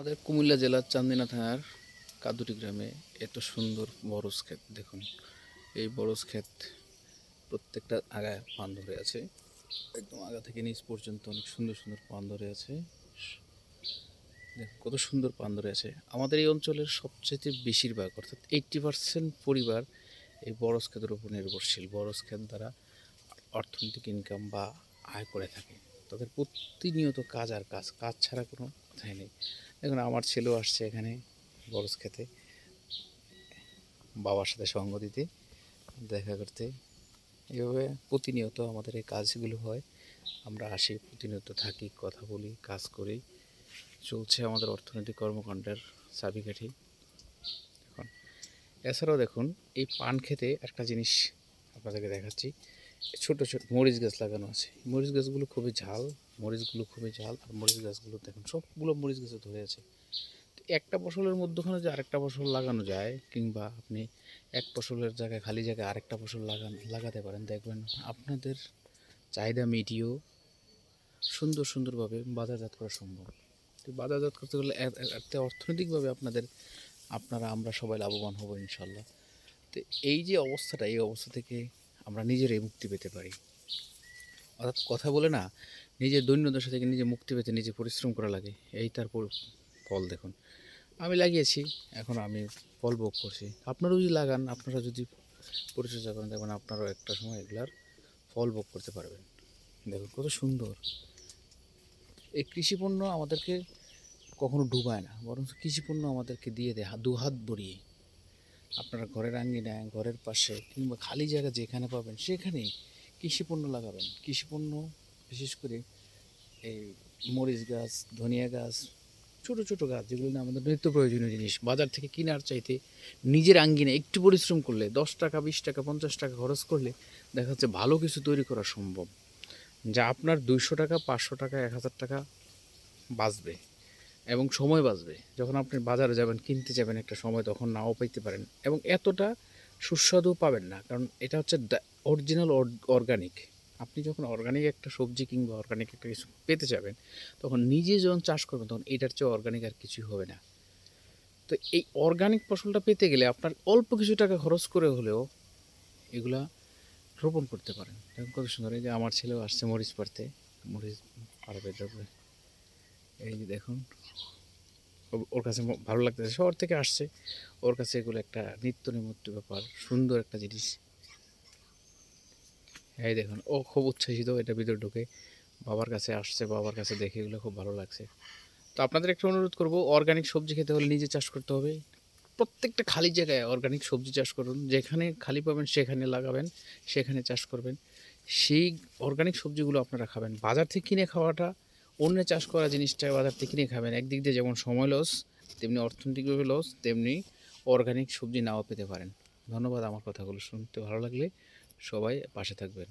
আমাদের কুমিল্লা জেলার চান্দিনা থানার কাদুটি গ্রামে এত সুন্দর বরজ ক্ষেত দেখুন। এই বরজ ক্ষেত প্রত্যেকটা আগায় পান ধরে আছে। একদম আগা থেকে নিচ পর্যন্ত অনেক সুন্দর সুন্দর পান ধরে আছে। কত সুন্দর পান ধরে আছে। আমাদের এই অঞ্চলের সবচেয়ে বেশিরভাগ, অর্থাৎ এইট্টি পার্সেন্ট পরিবার এই বরজ ক্ষেতের উপর নির্ভরশীল। বরজ ক্ষেত দ্বারা অর্থনৈতিক ইনকাম বা আয় করে থাকে। তাদের প্রতিনিয়ত কাজ আর কাজ কাজ ছাড়া কোনো কথাই নেই। দেখুন আমার ছেলেও আসছে এখানে, বরজ খেতে। বাবার সাথে সঙ্গ দিতে, দেখা করতে। এভাবে প্রতিনিয়ত আমাদের এই কাজগুলো হয়। আমরা আসি, প্রতিনিয়ত থাকি, কথা বলি, কাজ করি। চলছে আমাদের অর্থনৈতিক কর্মকাণ্ডের চাবিকাঠি। এখন, এছাড়াও দেখুন, এই পান খেতে একটা জিনিস আপনাদেরকে দেখাচ্ছি। ছোট ছোট মরিচ গাছ লাগানো আছে। মরিচ গাছগুলো খুবই ঝাল, মরিচগুলো খুবই ঝাল, আর মরিচ গাছগুলো দেখুন সবগুলো মরিচ গাছে ধরে আছে। তো একটা ফসলের মধ্যখানে যে আরেকটা ফসল লাগানো যায়, কিংবা আপনি এক ফসলের জায়গায়, খালি জায়গায় আরেকটা ফসল লাগান, লাগাতে পারেন, দেখবেন আপনাদের চাহিদা মিটিয়েও সুন্দর, সুন্দরভাবে বাজারজাত করা সম্ভব। তো বাজারজাত করতে গেলে এ- এ- এতে অর্থনৈতিকভাবে আপনাদের, আপনারা, আমরা সবাই লাভবান হব ইনশাল্লাহ। তো এই যে অবস্থাটা, এই অবস্থা থেকে আমরা নিজেরাই মুক্তি পেতে পারি। অর্থাৎ কথা বলে না, নিজের দৈন্যদশা থেকে নিজে মুক্তি পেতে নিজে পরিশ্রম করা লাগে। এই তার ফল দেখুন। আমি লাগিয়েছি, এখন আমি ফল ভোগ করছি। আপনারাও যদি লাগান, আপনারা যদি পরিচর্যা করেন, দেখবেন আপনারাও একটা সময় এগুলার ফল ভোগ করতে পারবেন। দেখুন, কত সুন্দর। এই কৃষিপণ্য আমাদেরকে কখনো ডুবায় না বরং কৃষিপণ্য আমাদেরকে দিয়ে দেয়, দু হাত ভরিয়ে। আপনারা ঘরের আঙ্গিনায় ঘরের পাশে কিংবা খালি জায়গা যেখানে পাবেন সেখানেই কৃষিপণ্য লাগাবেন। কৃষিপণ্য বিশেষ করে এই মরিচ গাছ, ধনিয়া গাছ, ছোটো ছোটো গাছ, যেগুলো আমাদের নিত্য প্রয়োজনীয় জিনিস। বাজার থেকে কেনার চাইতে নিজের আঙ্গিনে একটু পরিশ্রম করলে, দশ টাকা, বিশ টাকা, পঞ্চাশ টাকা খরচ করলে দেখা যাচ্ছে ভালো কিছু তৈরি করা সম্ভব। যা আপনার দুইশো টাকা, পাঁচশো টাকা, এক হাজার টাকা বাঁচবে। এবং সময় বাঁচবে। যখন আপনি বাজারে যাবেন, কিনতে যাবেন একটা সময়, তখন নাও পাইতে পারেন। এবং এতটা সুস্বাদু পাবেন না, কারণ এটা হচ্ছে অরিজিনাল অর্গানিক আপনি যখন অর্গানিক একটা সবজি কিংবা অর্গানিক একটা কিছু পেতে যাবেন, তখন নিজে যখন চাষ করবেন, তখন এটার চেয়ে অর্গানিক আর কিছুই হবে না। তো এই অর্গানিক ফসলটা পেতে গেলে আপনার অল্প কিছু টাকা খরচ করে হলেও এগুলা রোপণ করতে পারেন। কত সুন্দর, এই যে আমার ছেলেও আসছে মরিচ পাড়তে। মরিচ যাবে এই যে দেখুন ওর কাছে ভালো লাগতেছে, শহর থেকে আসছে। ওর কাছে এগুলো একটা নিত্য নিমিত্ত ব্যাপার, সুন্দর একটা জিনিস। এই দেখুন, ও খুব উচ্ছ্বাসিত, এটা ভিতরে ঢুকে বাবার কাছে আসছে, বাবার কাছে দেখে এগুলো খুব ভালো লাগছে। তো আপনাদের একটা অনুরোধ করব অর্গানিক সবজি খেতে হলে নিজে চাষ করতে হবে। প্রত্যেকটা খালি জায়গায় অর্গানিক সবজি চাষ করুন, যেখানে খালি পাবেন সেখানে লাগাবেন, সেখানে চাষ করবেন। সেই অর্গানিক সবজিগুলো আপনারা খাবেন। বাজার থেকে কিনে খাওয়াটা অন্য চাষ করা জিনিসটা বাজার থেকে কিনে খাবেন। একদিক দিয়ে যেমন সময় লস তেমনি অর্থনৈতিকভাবে লস তেমনি অর্গানিক সবজি নাও পেতে পারেন। ধন্যবাদ আমার কথাগুলো শুনতে ভালো লাগলে। সবাই পাশে থাকবেন।